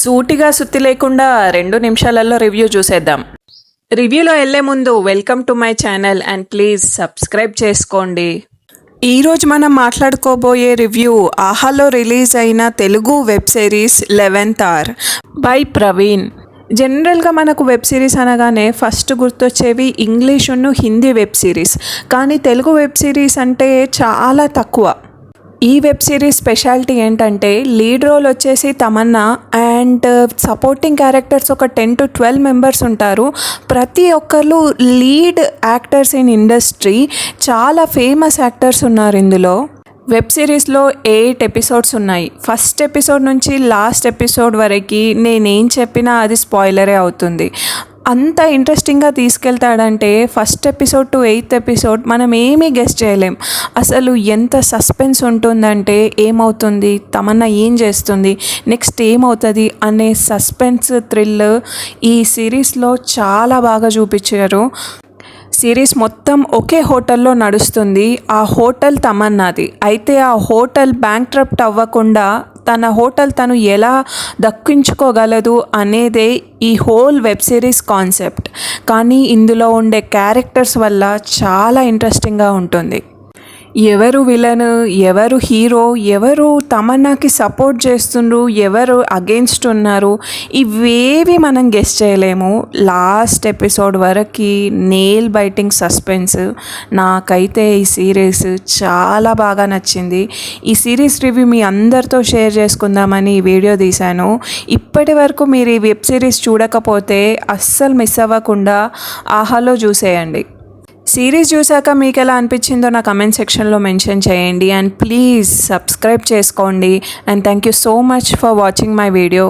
సూటిగా సుత్తి లేకుండా రెండు నిమిషాలలో రివ్యూ చూసేద్దాం. రివ్యూలో వెళ్ళే ముందు welcome to my channel and please subscribe చేసుకోండి. ఈరోజు మనం మాట్లాడుకోబోయే రివ్యూ ఆహాలో రిలీజ్ అయిన Telugu web series eleventh hour by Praveen. జనరల్గా మనకు వెబ్ సిరీస్ అనగానే ఫస్ట్ గుర్తొచ్చేవి ఇంగ్లీషును హిందీ వెబ్ సిరీస్. కానీ తెలుగు వెబ్ సిరీస్ అంటే చాలా తక్కువ. ఈ వెబ్ సిరీస్ స్పెషాలిటీ ఏంటంటే లీడ్ రోల్ వచ్చేసి Tamannaah and uh, supporting characters ఒక టెన్ టు ట్వెల్వ్ మెంబర్స్ ఉంటారు. ప్రతి ఒక్కరు లీడ్ యాక్టర్స్ ఇన్ ఇండస్ట్రీ. చాలా ఫేమస్ యాక్టర్స్ ఉన్నారు ఇందులో. వెబ్ సిరీస్లో ఎయిట్ ఎపిసోడ్స్ ఉన్నాయి. ఫస్ట్ ఎపిసోడ్ నుంచి లాస్ట్ ఎపిసోడ్ వరకు నేనేం చెప్పినా అది స్పాయిలరే అవుతుంది. అంత ఇంట్రెస్టింగ్గా తీసుకెళ్తాడంటే first episode to eighth episode మనం ఏమీ గెస్ట్ చేయలేం. అసలు ఎంత సస్పెన్స్ ఉంటుందంటే ఏమవుతుంది? తమన్నా ఏం చేస్తుంది? నెక్స్ట్ ఏమవుతుంది? అనే సస్పెన్స్ థ్రిల్ ఈ సిరీస్లో చాలా బాగా చూపించారు. సిరీస్ మొత్తం ఒకే హోటల్లో నడుస్తుంది. ఆ హోటల్ తమన్నాది. అయితే ఆ హోటల్ బ్యాంక్ అవ్వకుండా తన హోటల్ తను ఎలా దక్కించుకోగలదు అనేదే ఈ హోల్ వెబ్ సిరీస్ కాన్సెప్ట్. కానీ ఇందులో ఉండే క్యారెక్టర్స్ వల్ల చాలా ఇంట్రెస్టింగ్గా ఉంటుంది. ఎవరు విలన్ ఎవరు హీరో ఎవరు తమన్నాకి సపోర్ట్ చేస్తుండ్రు ఎవరు అగేన్స్ట్ ఉన్నారు ఇవేవి మనం గెస్ చేయలేము. లాస్ట్ ఎపిసోడ్ వరకు నేల్ బైటింగ్ సస్పెన్స్ నాకైతే ఈ సిరీస్ చాలా బాగా నచ్చింది. ఈ సిరీస్ రివ్యూ మీ అందరితో షేర్ చేసుకుందామని ఈ వీడియో తీశాను. ఇప్పటి వరకు మీరు ఈ వెబ్ సిరీస్ చూడకపోతే అస్సలు మిస్ అవ్వకుండా ఆహాలో చూసేయండి. సిరీస్ చూసాక మీకు ఎలా అనిపించిందో నా కమెంట్ సెక్షన్లో మెన్షన్ చేయండి. అండ్ ప్లీజ్ సబ్స్క్రైబ్ చేసుకోండి. And thank you so much for watching my video